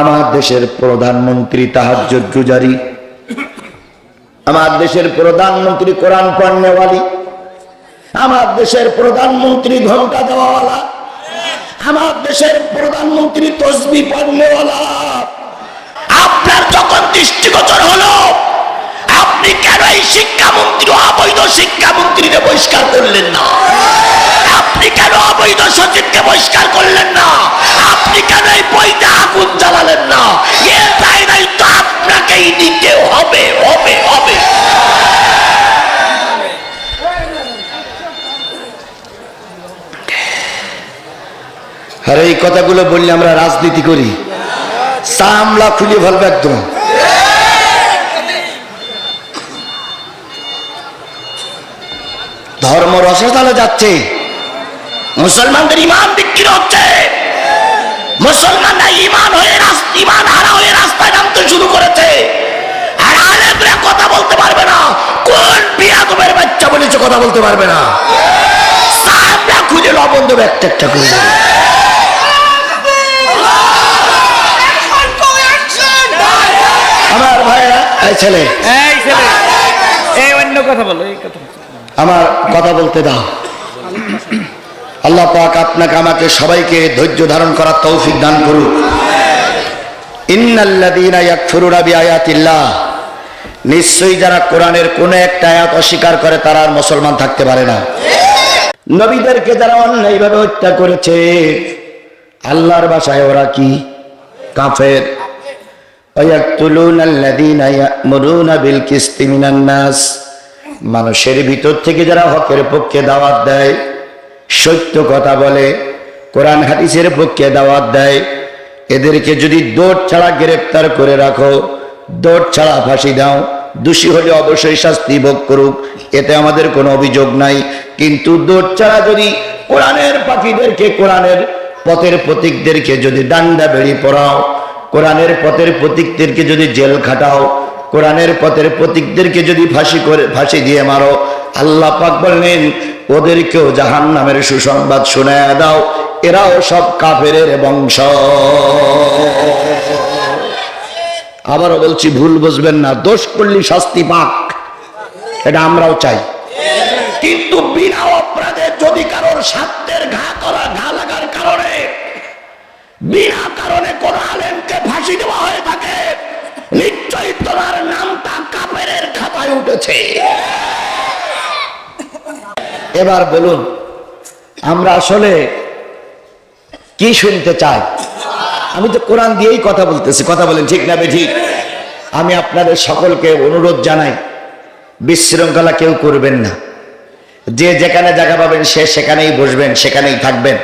আমার দেশের প্রধানমন্ত্রী তাহাজ্জুদ গুজারি আমার দেশের প্রধানমন্ত্রী কোরআন পড়নেওয়ালি, আমার দেশের প্রধানমন্ত্রী ঘণ্টা দেওয়াওয়ালা, আমার দেশের প্রধানমন্ত্রী তসবি পড়নেওয়ালা। আপনার যখন দৃষ্টিগোচর হলো, আপনি কেন এই শিক্ষামন্ত্রী অবৈধ শিক্ষামন্ত্রীকে বহিষ্কার করলেন না? আপনি কেন অবৈধ সচিবকে বহিষ্কার করলেন না? আপনি কেন এই বইতে আগুন জ্বালালেন আর এই কথাগুলো বললে আমরা রাজনীতি করি। সামলা খুলে ফেলবে একদম। ধর্ম রসতালে যাচ্ছে। মুসলমানদের ইমান বিক্রি হচ্ছে। মুসলমানরা ইমান হয়ে ইমান হারা হয়ে রাস্তায় নামতে শুরু করেছে। আর আলেমরা কথা বলতে পারবে না। কোন বিয়াদবের বাচ্চা বলেছে কথা বলতে পারবে না। সামলা খুঁজে লবণ দেবে একটা একটা করে। এই ছেলে। এই ছেলে। এই অন্য কথা বলো এই কথা আমার কথা বলতে দাও। আল্লাহ পাক আপনাকে আমাকে সবাইকে ধৈর্য ধারণ করার তৌফিক দান করুক। ইন্নাল্লাযীনা ইয়াকফুরুনা বিআয়াতিল্লাহ। নিশ্চয়ই যারা কোরআনের কোন একটা আয়াত অস্বীকার করে তারা আর মুসলমান থাকতে পারে না। নবীদেরকে যারা অন্যায়ভাবে হত্যা করেছে আল্লাহর ভাষায় ওরা কি? কাফের। ويقتلون الذين يأمرون بالقسط من الناس মানুষের ভিতর থেকে যারা হকের পক্ষে দাওয়াত দেয় সত্য কথা বলে কোরআন হাদিসের পক্ষে দাওয়াত দেয় এদেরকে যদি দৌড় ছাড়া গ্রেপ্তার করে রাখো দৌড় ছাড়া ফাঁসি দাও দোষী হলে অবশ্যই শাস্তি ভোগ করুক এতে আমাদের কোনো অভিযোগ নাই কিন্তু দৌড় ছাড়া যদি কোরআনের পাখিদেরকে কোরআনের পথের প্রতীকদেরকে যদি ডান্ডা বেড়ি পড়াও কোরআনের পথের প্রতীকদেরকে যদি জেল খাটাও, কোরআনের পথের প্রতীকদেরকে যদি ফাঁসি করে, ফাঁসি দিয়ে মারো, আল্লাহ পাক বললেন, ওদেরকেও জাহান নামের সুসংবাদ শোনায় দাও, এরাও সব কাফের বংশ। আবারও বলছি, ভুল বুঝবেন না, দোষ করলি শাস্তি পাক, এটা আমরাও চাই। কিন্তু বিনা অপরাধে যদি কারোর স্বার্থের ঘা করা, ঘা লাগার কারণে খাতায় এবার বলুন, আমরা আসলে কি শুনতে চাই? আমি তো কোরআন দিয়েই কথা বলতেছি, কথা বলেন ঠিক না বে ঠিক? আমি আপনাদের সকলকে অনুরোধ জানাই, বিশৃঙ্খলা কেউ করবেন না। যে যেখানে জায়গা পাবেন, সে সেখানেই বসবেন, সেখানেই থাকবেন।